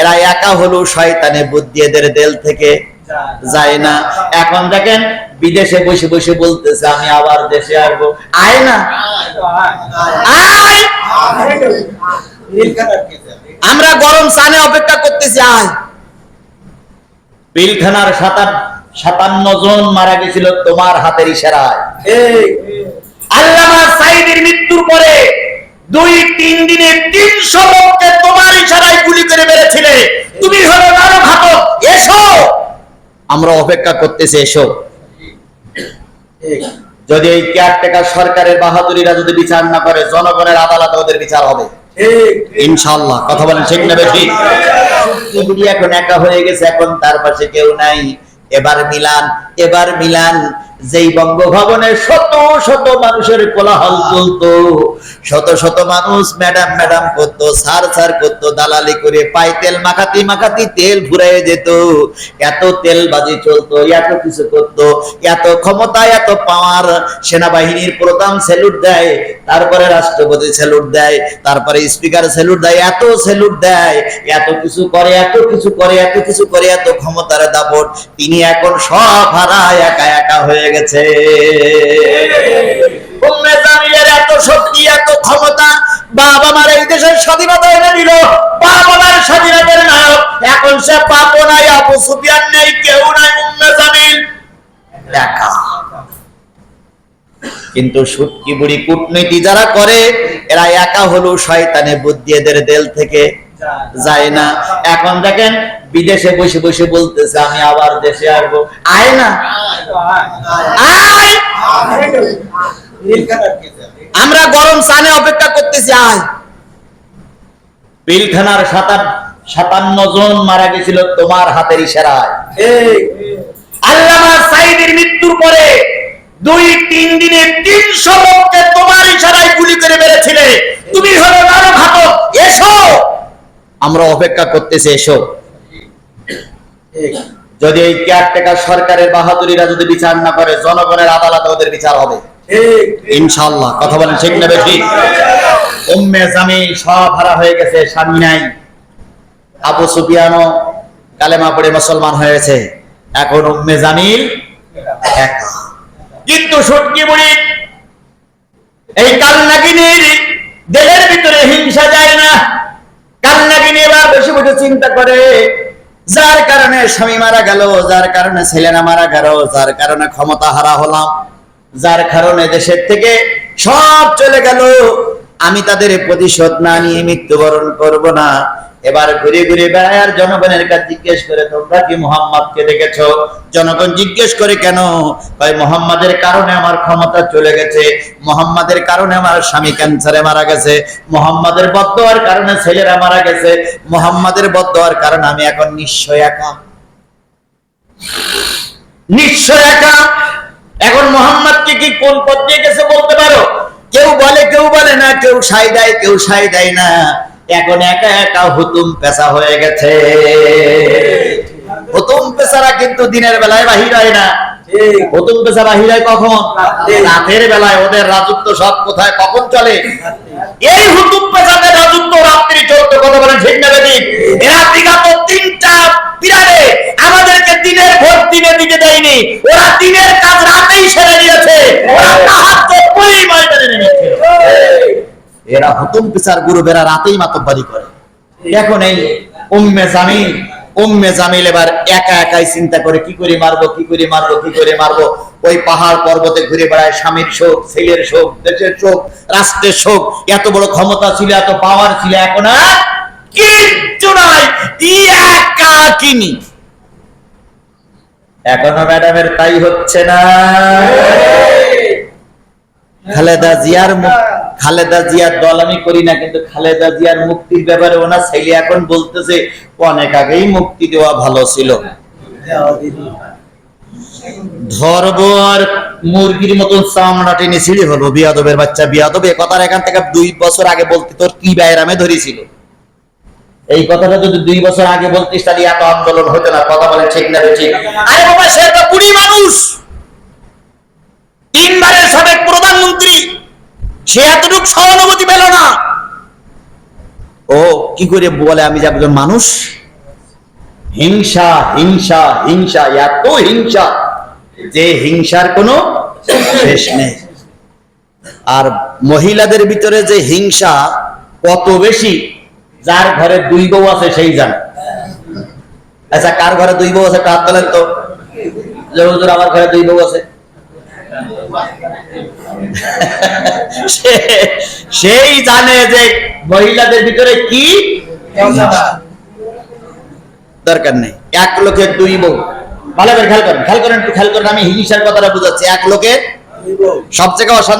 এরা একা হলো শয়তানে বুদ্ধি এদের দেল থেকে যায় না। এখন দেখেন বিদেশে বসে বসে বলতেছে আমি আবার দেশে আসব। আয় না। আয়। আমরা গরম সানে অপেক্ষা করতেছি আয়। পিলখানার সাতান সাতান্ন জন মারা গেছিল তোমার হাতের ইশারায়। আল্লামা সাইদের মৃত্যুর পরে দুই, তিন দিনে তিনশো লোককে তোমার ইশারায় গুলি করে মেরেছিলে। তুমি হলো নরঘাতক এসো। আমরা অপেক্ষা করতেছি, এসো। যদি এই কেয়ারটেকার সরকারের বাহাদুরিরা যদি বিচার না করে, জনগণের আদালতে ওদের বিচার হবে। ইনশাল্লাহ কথা বলেন ঠিক না বেশি? এখন একা হয়ে গেছে, এখন তার পাশে কেউ নাই। এবার মিলান এবার মিলান। যেই বঙ্গভবনে শত শত মানুষের কোলাহল চলতো, শত শত মানুষ ম্যাডাম ম্যাডাম করতো সার সার করতো, দালালি করে পাই তেল মাখাতি মাখাতি তেল ফুরাইয়ে যেত। এত তেলবাজি চলতো, এত কিছু করতো, এত ক্ষমতা, এত পাওয়ার সেনাবাহিনীর প্রধান স্যালুট দেয়, তারপরে রাষ্ট্রপতি স্যালুট দেয়, তারপরে স্পিকার স্যালুট দেয়, এত স্যালুট দেয়। এত কিছু করে, এত কিছু করে, এত কিছু করে, এত ক্ষমতার দাপট। তিনি এখন সব হারায়, একা একা হয়ে গেছে এত শক্তি, এত ক্ষমতা বাবা মার এই দেশের স্বাধীনতা এনে বাবা মার স্বাধীনতার নায়ক। এখন সে পাপও নাই সুফিয়ান নেই, কেউ নাই উম্মে জামিল। কিন্তু সুটকি বুড়ি কূটনীতি যারা করে, এরা একা হলো শয়তানে বুদ্ধি এদের দেল থেকে যায় না। এখন দেখেন, বিদেশে বসে বসে বলতেছে, আমি আবার দেশে আসব। আয় না। আমরা গরম সানে অপেক্ষা করতেছি, আয়। পিলখানার সাতান সাতান্ন জন মারা গেছিল তোমার হাতের ইশারায়। আল্লামা সাইদের মৃত্যুর পরে দুই, তিন দিনে তিনশো লোককে তোমার ইশারায় গুলি করে মেরেছিলে। তুমি হলো নরঘাতক এসো। আমরা অপেক্ষা করতেছি, এসো। যদি এই কেয়ারটেকার সরকারের বাহাদুরিরা যদি বিচার না করে, জনগণের আদালতে ওদের বিচার হবে। ইনশাল্লাহ কথা বলেন ঠিক জামিল সব হারা হয়ে গেছে, স্বামী নাই। আবু সুফিয়ানও কালেমা পড়ে মুসলমান হয়েছে এখন উম্মে জামিল কিন্তু সটকি বুড়ি, এই কালনাগিনীর দেহের ভিতরে হিংসা যায় না কালনাগিনী এবার বসে বসে চিন্তা করে, যার কারণে স্বামী মারা গেল, যার কারণে ছেলেরা মারা গেল, যার কারণে ক্ষমতা হারা হলাম, যার কারণে দেশের থেকে সব চলে গেল। আমি তাদের প্রতিশোধ না নিয়ে মৃত্যুবরণ করব না। এবার ঘুরে ঘুরে বেড়ায় আর জনগণের কাছে জিজ্ঞেস করে, তোমরা কি মোহাম্মদকে দেখেছ? জনগণ জিজ্ঞেস করে, কেন? কয়, মোহাম্মদের কারণে আমার ক্ষমতা চলে গেছে। মোহাম্মদের কারণে আমার স্বামী ক্যান্সারে মারা গেছে। মোহাম্মদের বদোয়ার কারণে ছেলেরা মারা গেছে। মোহাম্মদের বদোয়ার কারণে আমি এখন নিশ্চয় একা। নিশ্চয় একা? এখন মোহাম্মদকে কি কোন পথ দিয়ে গেছে বলতে পারো? কেউ বলে কেউ বলে না, কেউ সাই দেয়, কেউ সাই দেয় না। এখন একা একা হুতুম পেশা হয়ে গেছে। হুতুম পেশারা কিন্তু দিনের বেলায় বাহির হয় না। হুতুম পেশা বাহির হয় কখন? রাতের। বেলায়। ওদের রাজত্ব সব কোথায় কখন চলে? এই হুতুম পেশাদের রাজত্ব রাত্রি চলতে কথা বলেন ঠিক না বেদিক এরা বিগত তিনটা পিরারে আমাদেরকে দিনের ভোট দিনে দিতে দেয়নি ওরা দিনের কাজ রাতেই সেরে দিয়েছে ওরা তাহাজ্জুদ পড়েই ময়দানে নেমেছে এরা হুতুম পিসার গুরু বেরা রাতেই মাতব্বারি করে। এখন এই উম্মে জামিল উম্মে জামিল এবার একা একাই চিন্তা করে, কি করে মারবো, কি করে মারবো, কি করে মারবো? ওই পাহাড় পর্বতে ঘুরে বেড়ায় স্বামীর শোক, ছেলের শোক, দেশের শোক, রাষ্ট্রের শোক। এত বড় ক্ষমতা ছিল, এত পাওয়ার ছিল, এখন আর কিচ্ছু নাই একা কিনি এখনও ম্যাডামের তাই হচ্ছে না। খালেদা জিয়ার মুখ- খালেদা জিয়ার দল আমি করি না, কিন্তু খালেদা জিয়ার মুক্তির ব্যাপারে ওনার ছেলে এখন বলতেছে, অনেক আগেই মুক্তি দেওয়া ভালো ছিল। মুরগির বাচ্চা এখান থেকে দুই বছর আগে তোর কি এই কথাটা দুই বছর আগে বলতিস এত হতো না, কথা বলে ঠিক না ঠিক সে বুড়ি মানুষ। প্রধানমন্ত্রী। সে এতটুকু সহানুভূতি পেল না। ও কি করে বলে আমি যে একজন মানুষ? হিংসা হিংসা হিংসা, এত হিংসা যে হিংসার কোনো শেষ নেই। আর মহিলাদের ভিতরে যে হিংসা কত বেশি, যার ঘরে দুই বউ আছে সেই জানে। আচ্ছা কার ঘরে দুই বউ আছে কার তোলেন তো। আমার ঘরে দুই বউ আছে। সেই জানে যে মহিলাদের ভিতরে কি দরকার নেই। এক লোকের দুই বউ। ভালো করে খেয়াল করেন খেয়াল করেন একটু খেয়াল করেন আমি হিংসার কথাটা বুঝাচ্ছি। এক লোকের সব জায়গায় অশান্তি